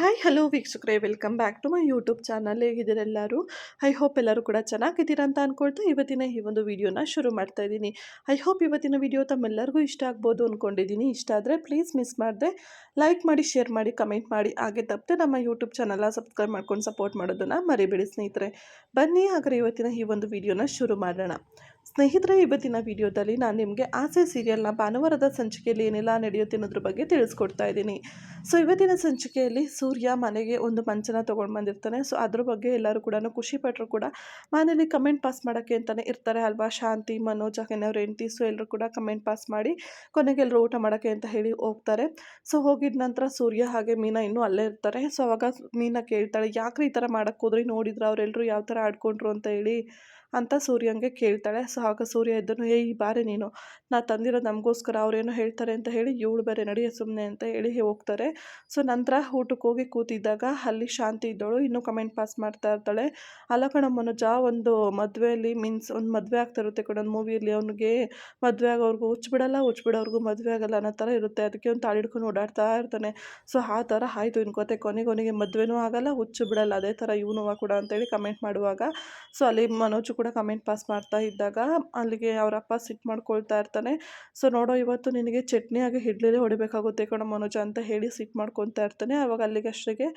Hi hello ವೀಕ್ಷಕರೇ. Welcome back to my YouTube channel ಹೇಗಿದ್ದೀರೆಲ್ಲರೂ I hope ಎಲ್ಲರೂ ಕೂಡ ಚೆನ್ನಾಗಿದ್ದೀರಾ ಅಂತ ಅಂದ್ಕೊಳ್ತಾ ಇವತ್ತಿನ ಈ ಒಂದು ವಿಡಿಯೋನ ಶುರು ಮಾಡ್ತಾ ಇದ್ದೀನಿ. ಐ ಹೋಪ್ ಇವತ್ತಿನ ವಿಡಿಯೋ ತಮ್ಮೆಲ್ಲರಿಗೂ ಇಷ್ಟ ಆಗ್ಬೋದು ಅಂದ್ಕೊಂಡಿದ್ದೀನಿ ಇಷ್ಟ ಆದರೆ ಪ್ಲೀಸ್ ಮಿಸ್ ಮಾಡಿದೆ. ಲೈಕ್ ಮಾಡಿ ಶೇರ್ ಮಾಡಿ ಕಮೆಂಟ್ ಮಾಡಿ. ಹಾಗೆ ತಪ್ಪದೆ ನಮ್ಮ ಯೂಟ್ಯೂಬ್ ಚಾನಲ್ನ ಸಬ್ಸ್ಕ್ರೈಬ್ ಮಾಡ್ಕೊಂಡು ಸಪೋರ್ಟ್ ಮಾಡೋದನ್ನು ಮರಿಬೇಡಿ ಸ್ನೇಹಿತರೆ. ಬನ್ನಿ ಹಾಗಾದ್ರೆ ಇವತ್ತಿನ ಈ ಒಂದು ವಿಡಿಯೋನ ಶುರು ಮಾಡೋಣ. ಸ್ನೇಹಿತರೆ, ಇವತ್ತಿನ ವಿಡಿಯೋದಲ್ಲಿ ನಾನು ನಿಮಗೆ ಆಸೆ ಸೀರಿಯಲ್ನ ಭಾನುವಾರದ ಸಂಚಿಕೆಯಲ್ಲಿ ಏನೆಲ್ಲ ನಡೆಯುತ್ತೆ ಅನ್ನೋದ್ರ ಬಗ್ಗೆ ತಿಳಿಸ್ಕೊಡ್ತಾ ಇದ್ದೀನಿ. ಸೊ, ಇವತ್ತಿನ ಸಂಚಿಕೆಯಲ್ಲಿ ಸೂರ್ಯ ಮನೆಗೆ ಒಂದು ಮಂಚನ ತೊಗೊಂಡು ಬಂದಿರ್ತಾನೆ. ಸೊ, ಅದ್ರ ಬಗ್ಗೆ ಎಲ್ಲರೂ ಕೂಡ ಖುಷಿ ಪಟ್ಟರು ಕೂಡ ಮನೇಲಿ ಕಮೆಂಟ್ ಪಾಸ್ ಮಾಡೋಕ್ಕೆ ಅಂತಲೇ ಇರ್ತಾರೆ ಅಲ್ವಾ? ಶಾಂತಿ, ಮನೋಜ್ ಅವ್ರ ಹೆಂಡತಿ. ಸೊ ಎಲ್ಲರೂ ಕೂಡ ಕಮೆಂಟ್ ಪಾಸ್ ಮಾಡಿ ಕೊನೆಗೆ ಎಲ್ಲರೂ ಊಟ ಮಾಡೋಕ್ಕೆ ಅಂತ ಹೇಳಿ ಹೋಗ್ತಾರೆ. ಸೊ, ಹೋಗಿದ ನಂತರ ಸೂರ್ಯ ಹಾಗೆ ಮೀನಾ ಇನ್ನೂ ಅಲ್ಲೇ ಇರ್ತಾರೆ. ಸೊ, ಅವಾಗ ಮೀನಾ ಕೇಳ್ತಾಳೆ, ಯಾಕ್ರಿ ಈ ಥರ ಮಾಡೋಕ್ಕೆ ಹೋದ್ರೆ? ನೋಡಿದ್ರು ಅವರೆಲ್ಲರೂ ಯಾವ ಥರ ಆಡ್ಕೊಂಡ್ರು? ಅಂತ ಹೇಳಿ ಅಂತ ಸೂರ್ಯಂಗೆ ಕೇಳ್ತಾಳೆ. ಸೊ ಆಗ ಸೂರ್ಯ ಇದ್ದನು ಏ ಈ ಬಾರಿ ನೀನು. ನಾ ತಂದಿರೋದು ನಮಗೋಸ್ಕರ ಅವ್ರೇನೋ ಹೇಳ್ತಾರೆ ಅಂತ ಹೇಳಿ ಇವಳು ಬೇರೆ ನಡೆಯ ಸುಮ್ಮನೆ ಅಂತ ಹೇಳಿ ಹೋಗ್ತಾರೆ. ಸೊ, ನಂತರ ಊಟಕ್ಕೆ ಹೋಗಿ ಕೂತಿದ್ದಾಗ ಅಲ್ಲಿ ಶಾಂತಿ ಇದ್ದವಳು ಇನ್ನೂ ಕಮೆಂಟ್ ಪಾಸ್ ಮಾಡ್ತಾ ಇರ್ತಾಳೆ. ಅಲ್ಲ ಕಣ ಮನೋಜ ಒಂದು ಮದುವೆಯಲ್ಲಿ ಮೀನ್ಸ್ ಒಂದು ಮದುವೆ ಆಗ್ತಾ ಇರುತ್ತೆ ಕೂಡ ಒಂದು ಮೂವಿಯಲ್ಲಿ ಅವನಿಗೆ. ಮದುವೆ ಆಗೋರ್ಗು ಹುಚ್ಚಿಬಿಡಲ್ಲ ಹುಚ್ಚಿಬಿಡೋರ್ಗು ಮದುವೆ ಆಗಲ್ಲ, ಅನ್ನೋ ಥರ ಇರುತ್ತೆ. ಅದಕ್ಕೆ ಒಂದು ತಾಳಿ ಹಿಡ್ಕೊಂಡು ಓಡಾಡ್ತಾ ಇರ್ತಾನೆ. ಸೊ, ಆ ಥರ ಆಯಿತು ಇನ್ಕೋತೆ ಕೊನೆಗೆ ಕೊನೆಗೆ ಮದುವೆನೂ ಆಗಲ್ಲ, ಹುಚ್ಚು ಬಿಡಲ್ಲ. ಅದೇ ಥರ ಇವನು ಕೂಡ ಅಂತೇಳಿ ಕಮೆಂಟ್ ಮಾಡುವಾಗ. ಸೊ, ಅಲ್ಲಿ ಮನೋಜು ಕೂಡ ಕಮೆಂಟ್ ಪಾಸ್ ಮಾಡ್ತಾ ಇದ್ದಾಗ ಅಲ್ಲಿಗೆ ಅವರಪ್ಪ ಸಿಟ್ಟು ಮಾಡ್ಕೊಳ್ತಾ ಇರ್ತಾನೆ. ಸೊ ನೋಡೋ, ಇವತ್ತು ನಿನಗೆ ಚಟ್ನಿ ಹಾಗೆ ಇಡ್ಲಿಲೇ ಹೊಡಿಬೇಕಾಗುತ್ತೆ ಕಣ ಮನೋಜ ಅಂತ ಹೇಳಿ ಸಿಟ್ ಮಾಡ್ಕೊತಾ ಇರ್ತಾನೆ. ಅವಾಗ ಅಲ್ಲಿಗೆ ಅಷ್ಟೇ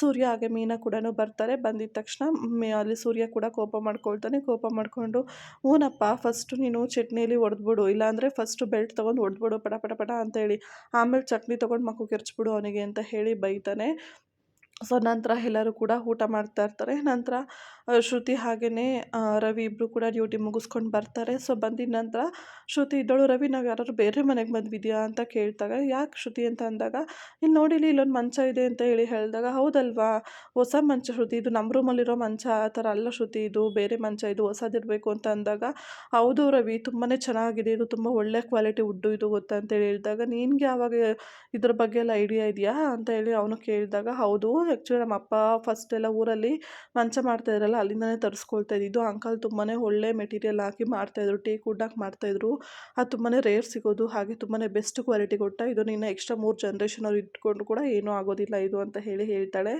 ಸೂರ್ಯ ಹಾಗೆ ಮೀನಾ ಕೂಡ ಬರ್ತಾರೆ. ಬಂದಿದ ತಕ್ಷಣ ಅಲ್ಲಿ ಸೂರ್ಯ ಕೂಡ ಕೋಪ ಮಾಡ್ಕೊಳ್ತಾನೆ. ಕೋಪ ಮಾಡಿಕೊಂಡು ಹ್ಞೂನಪ್ಪ ಫಸ್ಟು ನೀನು ಚಟ್ನಿಯಲ್ಲಿ ಹೊಡೆದ್ಬಿಡು ಇಲ್ಲಾಂದರೆ ಫಸ್ಟು ಬೆಲ್ಟ್ ತೊಗೊಂಡು ಹೊಡೆದ್ಬಿಡು ಪಟ ಪಟ ಪಟ ಅಂತೇಳಿ ಆಮೇಲೆ ಚಟ್ನಿ ತೊಗೊಂಡು ಮಕ್ಕು ಕೆರ್ಚ್ಬಿಡು ಅವನಿಗೆ ಅಂತ ಹೇಳಿ ಬೈತಾನೆ. ಸೊ, ನಂತರ ಎಲ್ಲರೂ ಕೂಡ ಊಟ ಮಾಡ್ತಾ ಇರ್ತಾರೆ. ನಂತರ ಶ್ರುತಿ ಹಾಗೆಯೇ ರವಿ ಇಬ್ಬರು ಕೂಡ ಡ್ಯೂಟಿ ಮುಗಿಸ್ಕೊಂಡು ಬರ್ತಾರೆ. ಸೊ ಬಂದಿದ್ದ ನಂತರ ಶ್ರುತಿ, ಇದ್ದಳು ರವಿ, ನಾವು ಯಾರಾದ್ರು ಬೇರೆ ಮನೆಗೆ ಬಂದ್ವಿದ್ಯಾ? ಅಂತ ಕೇಳ್ತಾಗ, ಯಾಕೆ ಶ್ರುತಿ? ಅಂತ ಅಂದಾಗ ಇಲ್ಲಿ ನೋಡಿಲಿ ಇಲ್ಲೊಂದು ಮಂಚ ಇದೆ ಅಂತ ಹೇಳಿ ಹೇಳಿದಾಗ, ಹೌದಲ್ವಾ? ಹೊಸ ಮಂಚ ಶ್ರುತಿ, ಇದು ನಮ್ಮ ರೂಮಲ್ಲಿರೋ ಮಂಚ, ಆ ಥರ ಅಲ್ಲ ಶ್ರುತಿ, ಇದು ಬೇರೆ ಮಂಚ, ಇದು ಹೊಸದಿರಬೇಕು ಅಂತ ಅಂದಾಗ, ಹೌದು ರವಿ ತುಂಬಾ ಚೆನ್ನಾಗಿದೆ, ಇದು ತುಂಬ ಒಳ್ಳೆ ಕ್ವಾಲಿಟಿ ಉಡ್ಡು, ಇದು ಗೊತ್ತಾ? ಅಂತೇಳಿ ಹೇಳಿದಾಗ, ನಿನಗೆ ಯಾವಾಗ ಇದ್ರ ಬಗ್ಗೆ ಎಲ್ಲ ಐಡಿಯಾ ಇದೆಯಾ? ಅಂತ ಹೇಳಿ ಅವನು ಕೇಳಿದಾಗ, ಹೌದು ಆ್ಯಕ್ಚುಲಿ ನಮ್ಮ ಅಪ್ಪ ಫಸ್ಟ್ ಎಲ್ಲ ಊರಲ್ಲಿ ಮಂಚ ಮಾಡ್ತಾಯಿದ್ರಲ್ಲ ಅಲ್ಲಿಂದನೇ ತರಿಸ್ಕೊಳ್ತಾ ಇದ್ದಿದ್ದು. ಅಂಕಲ್ ತುಂಬಾ ಒಳ್ಳೆ ಮೆಟೀರಿಯಲ್ ಹಾಕಿ ಮಾಡ್ತಾಯಿದ್ರು ಟೀ ಕುಡ್ಡಾಕೆ ಮಾಡ್ತಾಯಿದ್ರು ಅದು ತುಂಬಾ ರೇರ್ ಸಿಗೋದು, ಹಾಗೆ ತುಂಬಾ ಬೆಸ್ಟ್ ಕ್ವಾಲಿಟಿ ಕೊಟ್ಟ. ಇದು ನಿನ್ನ ಎಕ್ಸ್ಟ್ರಾ ಮೂರು ಜನ್ರೇಷನ್ ಅವ್ರು ಇಟ್ಕೊಂಡು ಕೂಡ ಏನೂ ಆಗೋದಿಲ್ಲ ಇದು ಅಂತ ಹೇಳಿ ಹೇಳ್ತಾಳೆ.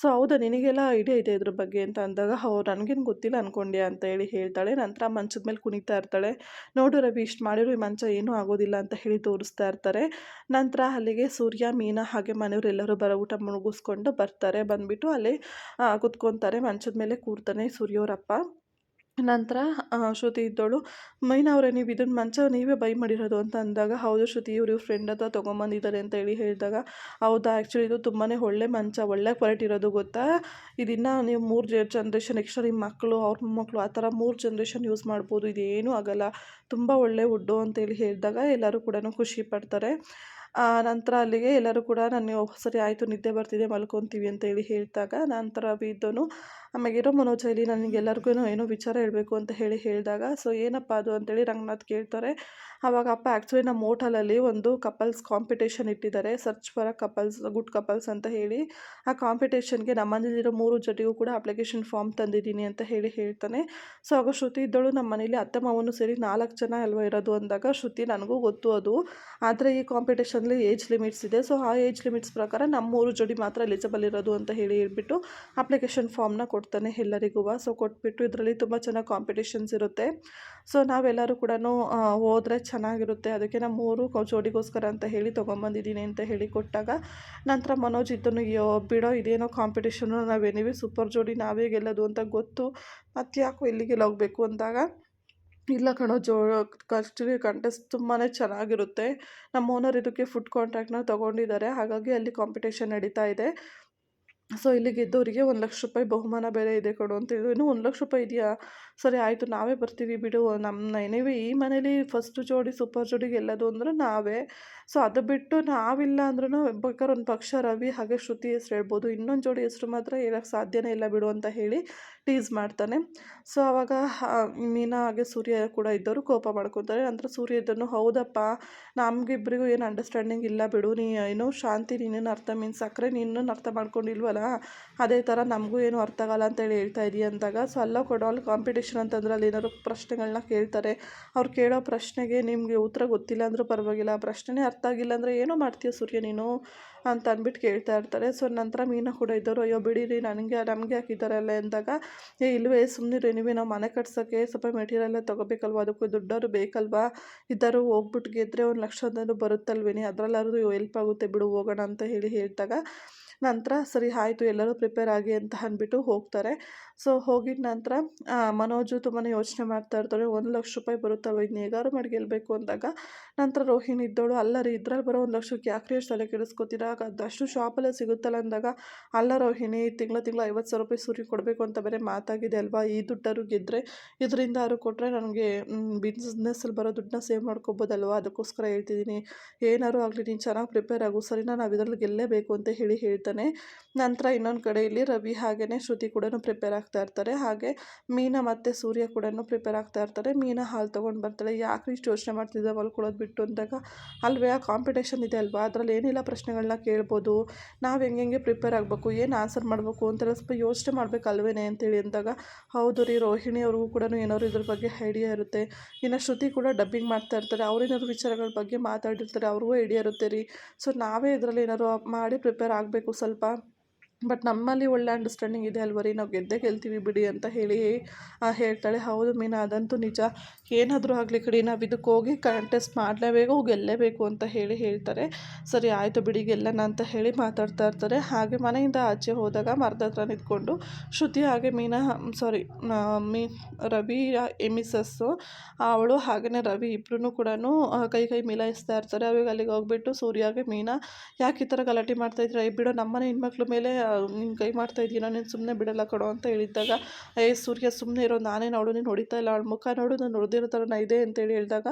ಸೊ ಹೌದಾ, ನಿನಗೆಲ್ಲ ಐಡಿಯಾ ಇದೆ ಇದ್ರ ಬಗ್ಗೆ ಅಂತ ಅಂದಾಗ, ಹೌ, ನನಗೇನು ಗೊತ್ತಿಲ್ಲ ಅಂದ್ಕೊಂಡೆ ಅಂತ ಹೇಳಿ ಹೇಳ್ತಾಳೆ. ನಂತರ ಮಂಚದ ಮೇಲೆ ಕುಣಿತಾ ಇರ್ತಾಳೆ. ನೋಡು ರವಿ, ಇಷ್ಟು ಮಾಡಿರೋ ಈ ಮಂಚ ಏನೂ ಆಗೋದಿಲ್ಲ ಅಂತ ಹೇಳಿ ತೋರಿಸ್ತಾ ಇರ್ತಾರೆ. ನಂತರ ಅಲ್ಲಿಗೆ ಸೂರ್ಯ, ಮೀನಾ ಹಾಗೆ ಮನೆಯವರೆಲ್ಲರೂ ಬರೋ ಊಟ ಮುಳುಗಿಸ್ಕೊಂಡು ಬರ್ತಾರೆ. ಬಂದುಬಿಟ್ಟು ಅಲ್ಲಿ ಕುತ್ಕೊತಾರೆ. ಮಂಚದ ಮೇಲೆ ಕೂರ್ತಾನೆ ಸೂರ್ಯವರಪ್ಪ ನಂತರ ಶ್ರುತಿ ಇದ್ದವಳು, ಮೈನಾ ಅವರೇ, ನೀವು ಇದನ್ನು ಮಂಚ ನೀವೇ ಬೈ ಮಾಡಿರೋದು ಅಂತ ಅಂದಾಗ, ಹೌದು ಶ್ರುತಿ, ಇವರು ಫ್ರೆಂಡ್ ಹತ್ರ ತೊಗೊಂಬಂದಿದ್ದಾರೆ ಅಂತ ಹೇಳಿ ಹೇಳಿದಾಗ, ಹೌದಾ ಆ್ಯಕ್ಚುಲಿ ಇದು ತುಂಬಾ ಒಳ್ಳೆ ಮಂಚ, ಒಳ್ಳೆ ಕ್ವಾಲಿಟಿ ಇರೋದು ಗೊತ್ತಾ? ಇದನ್ನು ನೀವು ಮೂರು ಜನ್ರೇಷನ್ ಎಕ್ಸ್ಟ್ರಾ ನಿಮ್ಮ ಮಕ್ಕಳು ಅವ್ರ ಮೊಮ್ಮಕ್ಕಳು ಆ ಥರ ಮೂರು ಜನ್ರೇಷನ್ ಯೂಸ್ ಮಾಡ್ಬೋದು, ಇದೇನೂ ಆಗಲ್ಲ. ತುಂಬ ಒಳ್ಳೆ ವುಡ್ಡು ಅಂತೇಳಿ ಹೇಳಿದಾಗ, ಎಲ್ಲರೂ ಕೂಡ ಖುಷಿ ಪಡ್ತಾರೆ. ನಂತರ ಅಲ್ಲಿಗೆ ಎಲ್ಲರೂ ಕೂಡ ನಾನು ಸರಿ ಆಯಿತು, ನಿದ್ದೆ ಬರ್ತಿದೆ, ಮಲ್ಕೊತೀವಿ ಅಂತೇಳಿ ಹೇಳಿದಾಗ ನಂತರ ಬಿದ್ದನು ಆಮೇಲೆ ಇರೋ ಮನೋಜ ನನಗೆ ಎಲ್ಲರಿಗೂ ಏನೋ ವಿಚಾರ ಹೇಳಬೇಕು ಅಂತ ಹೇಳಿ ಹೇಳಿದಾಗ, ಸೊ ಏನಪ್ಪ ಅದು? ಅಂತೇಳಿ ರಂಗನಾಥ್ ಕೇಳ್ತಾರೆ. ಆವಾಗ ಅಪ್ಪ ಆ್ಯಕ್ಚುಲಿ ನಮ್ಮ ಹೋಟಲಲ್ಲಿ ಒಂದು ಕಪಲ್ಸ್ ಕಾಂಪಿಟೇಷನ್ ಇಟ್ಟಿದ್ದಾರೆ. Search for couples good couples ಅಂತ ಹೇಳಿ. ಆ ಕಾಂಪಿಟೇಷನ್ಗೆ ನಮ್ಮನೇಲಿರೋ ಮೂರು ಜೊತೆಗೂ ಕೂಡ ಅಪ್ಲಿಕೇಶನ್ ಫಾರ್ಮ್ ತಂದಿದ್ದೀನಿ ಅಂತ ಹೇಳಿ ಹೇಳ್ತಾನೆ. ಸೊ ಆಗ ಶ್ರುತಿ ಇದ್ದಳು, ನಮ್ಮ ಮನೇಲಿ ಅತ್ತೆ ಮಾವನು ಸೇರಿ ನಾಲ್ಕು ಜನ ಅಲ್ವಾ ಇರೋದು ಅಂದಾಗ ಶ್ರುತಿ ನನಗೂ ಗೊತ್ತು ಅದು. ಆದರೆ ಈ ಕಾಂಪಿಟೇಷನಲ್ಲಿ ಏಜ್ ಲಿಮಿಟ್ಸ್ ಇದೆ. ಸೊ ಆ ಏಜ್ ಲಿಮಿಟ್ಸ್ ಪ್ರಕಾರ ನಮ್ಮ ಮೂರು ಜೋಡಿ ಮಾತ್ರ ಎಲಿಜಿಬಲ್ ಇರೋದು ಅಂತ ಹೇಳಿ ಹೇಳ್ಬಿಟ್ಟು ಅಪ್ಲಿಕೇಶನ್ ಫಾರ್ಮ್ನ ಕೊಡ್ತಾನೆ ಎಲ್ಲರಿಗೂ. ಸೊ ಕೊಟ್ಬಿಟ್ಟು ಇದರಲ್ಲಿ ತುಂಬ ಚೆನ್ನಾಗಿ ಕಾಂಪಿಟೇಷನ್ಸ್ ಇರುತ್ತೆ. ಸೊ ನಾವೆಲ್ಲರೂ ಕೂಡ ಹೋದರೆ ಚೆನ್ನಾಗಿರುತ್ತೆ. ಅದಕ್ಕೆ ನಾನು ಮೂರು ಜೋಡಿಗೋಸ್ಕರ ಅಂತ ಹೇಳಿ ತೊಗೊಂಬಂದಿದ್ದೀನಿ ಅಂತ ಹೇಳಿ ಕೊಟ್ಟಾಗ, ನಂತರ ಮನೋಜ್ ಇದ್ದನು ಬಿಡೋ ಇದೇನೋ ಕಾಂಪಿಟೇಷನು ನಾವೇನಿವಿ ಸೂಪರ್ ಜೋಡಿ ನಾವೇ ಗೆಲ್ಲೋದು ಅಂತ ಗೊತ್ತು. ಮತ್ತು ಯಾಕೋ ಇಲ್ಲಿಗೆ ಹೋಗಬೇಕು ಅಂದಾಗ, ಇಲ್ಲ ಕಣೋ, ಜೋ ಆ್ಯಕ್ಚುಲಿ ಕಂಟೆಸ್ಟ್ ತುಂಬಾ ಚೆನ್ನಾಗಿರುತ್ತೆ. ನಮ್ಮ ಓನರ್ ಇದಕ್ಕೆ ಫುಡ್ ಕಾಂಟ್ರಾಕ್ಟ್ನ ತೊಗೊಂಡಿದ್ದಾರೆ. ಹಾಗಾಗಿ ಅಲ್ಲಿ ಕಾಂಪಿಟೇಷನ್ ನಡೀತಾ ಇದೆ. ಸೊ ಇಲ್ಲಿ ಗೆದ್ದವರಿಗೆ ಒಂದು ಲಕ್ಷ ರೂಪಾಯಿ ಬಹುಮಾನ ಬೇರೆ ಇದೆ ಕೊಡು ಅಂತೇಳಿ ಇನ್ನೂ ಒಂದು ಲಕ್ಷ ರೂಪಾಯಿ ಇದೆಯಾ? ಸರಿ ಆಯಿತು, ನಾವೇ ಬರ್ತೀವಿ ಬಿಡು. ನಮ್ಮ ಎನಿವೆ ಈ ಮನೇಲಿ ಫಸ್ಟು ಜೋಡಿ ಸೂಪರ್ ಜೋಡಿ ಎಲ್ಲದು ಅಂದ್ರೆ ನಾವೇ. ಸೊ ಅದು ಬಿಟ್ಟು ನಾವಿಲ್ಲ ಅಂದ್ರೂ ಬೇಕಾದ್ರೆ ಒಂದು ಪಕ್ಷ, ರವಿ ಹಾಗೆ ಶ್ರುತಿ ಹೆಸ್ರು ಹೇಳ್ಬೋದು. ಇನ್ನೊಂದು ಜೋಡಿ ಹೆಸ್ರು ಮಾತ್ರ ಹೇಳೋಕ್ಕೆ ಸಾಧ್ಯನೇ ಇಲ್ಲ ಬಿಡು ಅಂತ ಹೇಳಿ ಟೀಸ್ ಮಾಡ್ತಾನೆ. ಸೊ ಆವಾಗ ಮೀನಾ ಹಾಗೆ ಸೂರ್ಯ ಕೂಡ ಇದ್ದವರು ಕೋಪ ಮಾಡ್ಕೊತಾರೆ. ನಂತರ ಸೂರ್ಯ ಇದ್ದನು ಹೌದಪ್ಪ ನಮಗಿಬ್ಬರಿಗೂ ಏನು ಅಂಡರ್ಸ್ಟ್ಯಾಂಡಿಂಗ್ ಇಲ್ಲ ಬಿಡು. ನೀ ಏನು ಶಾಂತಿ, ನೀನೇನು ಅರ್ಥ ಮೀನ್ಸ್ ಸಕ್ಕರೆ ನೀನು ಅರ್ಥ ಮಾಡ್ಕೊಂಡಿಲ್ವಲ್ಲ? ಅದೇ ಥರ ನಮಗೂ ಏನು ಅರ್ಥ ಆಗಲ್ಲ ಅಂತೇಳಿ ಹೇಳ್ತಾ ಇದೀಯ ಅಂದಾಗ ಸೊ ಅಲ್ಲ ಕೊಡೋ, ಅಲ್ಲಿ ಕಾಂಪಿಟೇಷನ್ ಅಂತಂದ್ರೆ ಅಲ್ಲಿ ಏನಾದ್ರು ಪ್ರಶ್ನೆಗಳನ್ನ ಕೇಳ್ತಾರೆ. ಅವ್ರು ಕೇಳೋ ಪ್ರಶ್ನೆಗೆ ನಿಮಗೆ ಉತ್ತರ ಗೊತ್ತಿಲ್ಲ ಅಂದರೂ ಪರವಾಗಿಲ್ಲ. ಆ ಪ್ರಶ್ನೆನೇ ಅರ್ಥ ಆಗಿಲ್ಲ ಅಂದರೆ ಏನೋ ಮಾಡ್ತೀಯ ಸೂರ್ಯ ನೀನು ಅಂತ ಅಂದ್ಬಿಟ್ಟು ಕೇಳ್ತಾ ಇರ್ತಾರೆ. ಸೊ ನಂತರ ಮೀನಾ ಕೂಡ ಇದ್ದವರು ಅಯ್ಯೋ ಬಿಡಿರಿ, ನನಗೆ, ನಮಗೆ ಹಾಕಿದ್ದಾರಲ್ಲ ಅಂದಾಗ, ಏ, ಇಲ್ವೇ ಸುಮ್ಮನಿರಿ ನೀವೇ ನಾವು ಮನೆ ಕಟ್ಸೋಕ್ಕೆ ಸ್ವಲ್ಪ ಮೆಟೀರಿಯಲ್ ತೊಗೋಬೇಕಲ್ವ? ಅದಕ್ಕೂ ದುಡ್ಡವರು ಬೇಕಲ್ವಾ? ಇದ್ದಾರು ಹೋಗ್ಬಿಟ್ಟು ಗೆದ್ದರೆ ಒಂದು ಲಕ್ಷದಲ್ಲೂ ಬರುತ್ತಲ್ವೇನೆ? ಅದರಲ್ಲಾದ್ರೂ ಹೆಲ್ಪ್ ಆಗುತ್ತೆ ಬಿಡು, ಹೋಗೋಣ ಅಂತ ಹೇಳಿ ಹೇಳಿದಾಗ ನಂತರ, ಸರಿ, ಆಯಿತು, ಎಲ್ಲರೂ ಪ್ರಿಪೇರ್ ಆಗಿ ಅಂತ ಅಂದ್ಬಿಟ್ಟು ಹೋಗ್ತಾರೆ. ಸೊ ಹೋಗಿದ ನಂತರ ಮನೋಜು ತುಂಬಾ ಯೋಚನೆ ಮಾಡ್ತಾ ಇರ್ತಾರೆ ಒಂದು ಲಕ್ಷ ರೂಪಾಯಿ ಬರುತ್ತಲ್ಲ ಇನ್ನು ಹೇಗಾರು ಮಾಡಿ ಗೆಲ್ಲಬೇಕು ಅಂದಾಗ, ನಂತರ ರೋಹಿಣಿ ಇದ್ದೋಳು ಅಲ್ಲ ರೀ ಇದ್ರಲ್ಲಿ ಬರೋ ಒಂದು ಲಕ್ಷಕ್ಕೆ ಯಾಕ್ರಿ ಅಷ್ಟು ತಲೆ ಕೆಡಿಸ್ಕೊತೀರಾ? ಅದಷ್ಟು ಶಾಪಲ್ಲೇ ಸಿಗುತ್ತಲ್ಲ ಅಂದಾಗ, ಅಲ್ಲ ರೋಹಿಣಿ, ತಿಂಗಳ ತಿಂಗಳ ಐವತ್ತು ಸಾವಿರ ರೂಪಾಯಿ ಸುರಿ ಕೊಡಬೇಕು ಅಂತ ಬೇರೆ ಮಾತಾಗಿದೆ ಅಲ್ವಾ? ಈ ದುಡ್ಡಾರು ಗೆದ್ದರೆ ಇದರಿಂದ ಅವರು ಕೊಟ್ಟರೆ ನನಗೆ ಬಿಸ್ನೆಸ್ಸಲ್ಲಿ ಬರೋ ದುಡ್ಡನ್ನ ಸೇವ್ ಮಾಡ್ಕೊಬೋದಲ್ವ? ಅದಕ್ಕೋಸ್ಕರ ಹೇಳ್ತಿದ್ದೀನಿ. ಏನಾರು ಆಗಲಿ, ನೀನು ಚೆನ್ನಾಗಿ ಪ್ರಿಪೇರ್ ಆಗು. ಸರಿನಾ? ನಾವು ಇದರಲ್ಲಿ ಗೆಲ್ಲೇಬೇಕು ಅಂತ ಹೇಳಿ ಹೇಳ್ತಾನೆ. ನಂತರ ಇನ್ನೊಂದು ಕಡೆಯಲ್ಲಿ ರವಿ ಹಾಗೆಯೇ ಶ್ರುತಿ ಕೂಡ ಪ್ರಿಪೇರ್ ಆಗ್ತಾ ಇರ್ತಾರೆ. ಹಾಗೆ ಮೀನಾ ಮತ್ತು ಸೂರ್ಯ ಕೂಡ ಪ್ರಿಪೇರ್ ಆಗ್ತಾ ಇರ್ತಾರೆ. ಮೀನಾ ಹಾಲು ತೊಗೊಂಡು ಬರ್ತಾಳೆ. ಯಾಕೆ ಇಷ್ಟು ಯೋಚನೆ ಮಾಡ್ತಿದ್ದೆ? ಮಲ್ಕೊಳ್ಳೋದು ಬಿಟ್ಟು ಅಂದಾಗ, ಅಲ್ವೇ, ಆ ಕಾಂಪಿಟೇಷನ್ ಇದೆ ಅಲ್ವಾ? ಅದರಲ್ಲಿ ಏನೆಲ್ಲ ಪ್ರಶ್ನೆಗಳನ್ನ ಕೇಳ್ಬೋದು. ನಾವು ಹೆಂಗೆ ಹೆಂಗೆ ಪ್ರಿಪೇರ್ ಆಗಬೇಕು? ಏನು ಆನ್ಸರ್ ಮಾಡಬೇಕು? ಅಂತೆಲ್ಲ ಸ್ವಲ್ಪ ಯೋಚನೆ ಮಾಡಬೇಕಲ್ವೇನೆ ಅಂತೇಳಿ ಅಂದಾಗ, ಹೌದು ರೀ, ರೋಹಿಣಿ ಅವ್ರಿಗೂ ಕೂಡ ಏನಾದ್ರು ಇದ್ರ ಬಗ್ಗೆ ಐಡಿಯಾ ಇರುತ್ತೆ. ಇನ್ನು ಶ್ರುತಿ ಕೂಡ ಡಬ್ಬಿಂಗ್ ಮಾಡ್ತಾ ಇರ್ತಾರೆ. ಅವ್ರೇನಾದ್ರು ವಿಚಾರಗಳ ಬಗ್ಗೆ ಮಾತಾಡಿರ್ತಾರೆ. ಅವ್ರಿಗೂ ಐಡಿಯಾ ಇರುತ್ತೆ ರೀ. ಸೊ ನಾವೇ ಇದರಲ್ಲಿ ಏನಾದ್ರು ಮಾಡಿ ಪ್ರಿಪೇರ್ ಆಗಬೇಕು ಸ್ವಲ್ಪ. ಬಟ್ ನಮ್ಮಲ್ಲಿ ಒಳ್ಳೆ ಅಂಡರ್ಸ್ಟ್ಯಾಂಡಿಂಗ್ ಇದೆ ಅಲ್ವ ರೀ ನಾವು ಗೆದ್ದೇ ಗೆಲ್ತೀವಿ ಬಿಡಿ ಅಂತ ಹೇಳಿ ಹೇಳ್ತಾಳೆ. ಹೌದು ಮೀನಾ, ಅದಂತೂ ನಿಜ. ಏನಾದರೂ ಆಗಲಿ ಕಡಿ ನಾವು ಇದಕ್ಕೆ ಹೋಗಿ ಕಂಟೆಸ್ಟ್ ಮಾಡಲೇಬೇಕು, ಗೆಲ್ಲೇಬೇಕು ಅಂತ ಹೇಳಿ ಹೇಳ್ತಾರೆ. ಸರಿ, ಆಯಿತು ಬಿಡಿ ಗೆಲ್ಲನ ಅಂತ ಹೇಳಿ ಮಾತಾಡ್ತಾ ಇರ್ತಾರೆ. ಹಾಗೆ ಮನೆಯಿಂದ ಆಚೆ ಹೋದಾಗ ಮರದ ಹತ್ರ ನಿಂತ್ಕೊಂಡು ಶ್ರುತಿ ಹಾಗೆ ಮೀನಾ ಸಾರಿ ಮೀ, ರವಿ ಎಮಿಸಸ್ಸು ಅವಳು ಹಾಗೆಯೇ ರವಿ ಇಬ್ಬರೂ ಕೂಡ ಕೈ ಕೈ ಮಿಲಾಯಿಸ್ತಾ ಇರ್ತಾರೆ. ಅವಾಗ ಅಲ್ಲಿಗೆ ಹೋಗ್ಬಿಟ್ಟು ಸೂರ್ಯಾಗೆ, ಮೀನಾ, ಯಾಕೆ ಈ ಥರ ಗಲಾಟೆ ಮಾಡ್ತಾಯಿದ್ರೆ ಬಿಡೋ, ನಮ್ಮನೆ ಹೆಣ್ಮಕ್ಳ ಮೇಲೆ ನೀನು ಕೈ ಮಾಡ್ತಾ ಇದೀಯ? ನೀನು ಸುಮ್ಮನೆ ಬಿಡಲ್ಲ ಕೊಡು ಅಂತ ಹೇಳಿದ್ದಾಗ, ಏ ಸೂರ್ಯ ಸುಮ್ಮನೆ ಇರೋ, ನಾನೇ ನೋಡು, ನೀನು ಹೊಡಿತಾ ಇಲ್ಲ ಅವಳ ಮುಖ ನೋಡು, ನಾನು ಹೊಡೆದಿರೋ ಥರ ಇದೆ ಅಂತೇಳಿ ಹೇಳಿದಾಗ,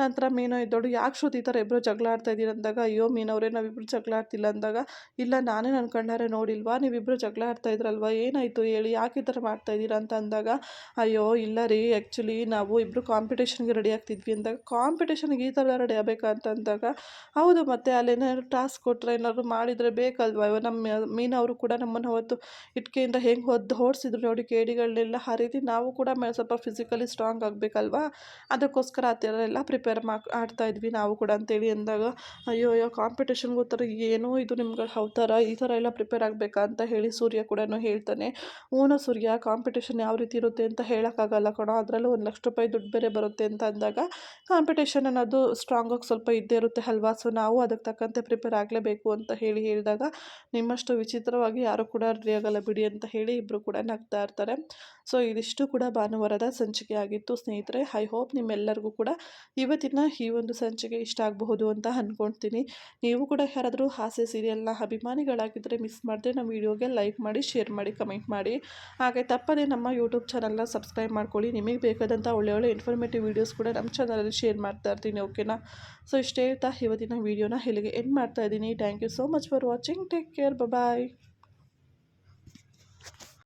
ನಂತರ ಮೀನು ಇದ್ದೋಡು ಯಾಕೆ ಶ್ರುತಿ ಈ ಥರ ಇಬ್ಬರು ಜಗಳ ಆಡ್ತಾ ಇದ್ದೀರ ಅಂದಾಗ, ಅಯ್ಯೋ ಮೀನವರೇ ನಾವಿಬ್ಬರು ಜಗಳ ಆಡ್ತಿಲ್ಲ ಅಂದಾಗ, ಇಲ್ಲ ನಾನೇ ನನ್ನ ಕಣ್ಣಾರೆ ನೋಡಿಲ್ವಾ? ನೀವಿಬ್ಬರು ಜಗಳ ಆಡ್ತಾ ಇದ್ರಲ್ವಾ? ಏನಾಯಿತು ಹೇಳಿ, ಯಾಕೆ ಈ ಥರ ಮಾಡ್ತಾ ಇದ್ದೀರಾ ಅಂತ ಅಂದಾಗ, ಅಯ್ಯೋ ಇಲ್ಲ ರೀ ಆ್ಯಕ್ಚುಲಿ ನಾವು ಇಬ್ಬರು ಕಾಂಪಿಟೇಷನ್ಗೆ ರೆಡಿ ಆಗ್ತಿದ್ವಿ ಅಂದಾಗ ಕಾಂಪಿಟೇಷನ್ಗೆ ಈ ಥರ ರೆಡಿ ಆಗಬೇಕಾ ಅಂತ ಅಂದಾಗ, ಹೌದು, ಮತ್ತು ಅಲ್ಲೇನಾದ್ರು ಟಾಸ್ಕ್ ಕೊಟ್ಟರೆ ಏನಾದ್ರು ಮಾಡಿದರೆ ಬೇಕಲ್ವ? ನಮ್ಮ ಮೀನವರು ಕೂಡ ನಮ್ಮನ್ನು ಅವತ್ತು ಇಟ್ಕೆಯಿಂದ ಹೆಂಗೆ ಹೊದ್ದು ಓಡಿಸಿದ್ರು ನೋಡಿ ಕೇಡಿಗಳನ್ನೆಲ್ಲ ಆ ನಾವು ಕೂಡ ಮೇಲೆ ಸ್ವಲ್ಪ ಫಿಸಿಕಲಿ ಸ್ಟ್ರಾಂಗ್ ಆಗಬೇಕಲ್ವಾ? ಅದಕ್ಕೋಸ್ಕರ ಆ ಥರ ಎಲ್ಲ ಪ್ರಿಪೇರ್ ಮಾ ಇದ್ವಿ ನಾವು ಕೂಡ ಅಂತೇಳಿ ಅಂದಾಗ, ಅಯ್ಯೋ ಅಯ್ಯೋ ಕಾಂಪಿಟೇಷನ್ ಹೋಗ್ತಾರೆ ಏನೋ ಇದು ನಿಮ್ಗೆ ಅವತಾರ ಈ ಥರ ಎಲ್ಲ ಪ್ರಿಪೇರ್ ಆಗಬೇಕಾ ಅಂತ ಹೇಳಿ ಸೂರ್ಯ ಕೂಡ ಹೇಳ್ತಾನೆ. ಓನ ಸೂರ್ಯ ಕಾಂಪಿಟೇಷನ್ ಯಾವ ರೀತಿ ಇರುತ್ತೆ ಅಂತ ಹೇಳೋಕ್ಕಾಗಲ್ಲ ಕಣೋ, ಅದರಲ್ಲೂ ಒಂದು ಲಕ್ಷ ರೂಪಾಯಿ ದುಡ್ಡು ಬೇರೆ ಬರುತ್ತೆ ಅಂತ ಅಂದಾಗ ಕಾಂಪಿಟೇಷನ್ ಅನ್ನೋದು ಸ್ಟ್ರಾಂಗಾಗಿ ಸ್ವಲ್ಪ ಇದ್ದೇ ಇರುತ್ತೆ ಅಲ್ವಾ? ಸೊ ನಾವು ಅದಕ್ಕೆ ತಕ್ಕಂತೆ ಪ್ರಿಪೇರ್ ಆಗಲೇಬೇಕು ಅಂತ ಹೇಳಿ ಹೇಳಿದಾಗ, ನಿಮ್ಮಷ್ಟು ವಿಚಿತ್ರವಾಗಿ ಯಾರು ಕೂಡ ರೆಡಿ ಆಗಲ್ಲ ಬಿಡಿ ಅಂತ ಹೇಳಿ ಇಬ್ಬರು ಕೂಡ ನಗ್ತಾ ಇರ್ತಾರೆ. ಸೊ ಇದಿಷ್ಟು ಕೂಡ ಭಾನುವಾರದ ಸಂಚಿಕೆ ಆಗಿತ್ತು ಸ್ನೇಹಿತರೆ. ಐ ಹೋಪ್ ನಿಮ್ಮೆಲ್ಲರಿಗೂ ಕೂಡ ಇವತ್ತಿನ ಈ ಒಂದು ಸಂಚಿಕೆ ಇಷ್ಟ ಆಗಬಹುದು ಅಂತ ಅಂದ್ಕೊಳ್ತೀನಿ ನೀವು ಕೂಡ ಯಾರಾದರೂ ಹಾಸ್ಯ ಸೀರಿಯಲ್ನ ಅಭಿಮಾನಿಗಳಾಗಿದ್ದರೆ ಮಿಸ್ ಮಾಡದೆ ನಮ್ಮ ವಿಡಿಯೋಗೆ ಲೈಕ್ ಮಾಡಿ ಶೇರ್ ಮಾಡಿ ಕಮೆಂಟ್ ಮಾಡಿ. ಹಾಗೆ ತಪ್ಪದೇ ನಮ್ಮ ಯೂಟ್ಯೂಬ್ ಚಾನಲ್ನ ಸಬ್ಸ್ಕ್ರೈಬ್ ಮಾಡ್ಕೊಳ್ಳಿ. ನಿಮಗೆ ಬೇಕಾದಂಥ ಒಳ್ಳೆ ಒಳ್ಳೆ ಇನ್ಫಾರ್ಮೇಟಿವ್ ವೀಡಿಯೋಸ್ ಕೂಡ ನಮ್ಮ ಚಾನಲಲ್ಲಿ ಶೇರ್ ಮಾಡ್ತಾ ಇರ್ತೀನಿ ಓಕೆನಾ ಸೊ ಇಷ್ಟೇ ಇರ್ತಾ ಇವತ್ತಿನ ವೀಡಿಯೋನ ಇಲ್ಲಿಗೆ ಎಂಡ್ ಮಾಡ್ತಾ ಇದ್ದೀನಿ. Thank you so much for watching take care bye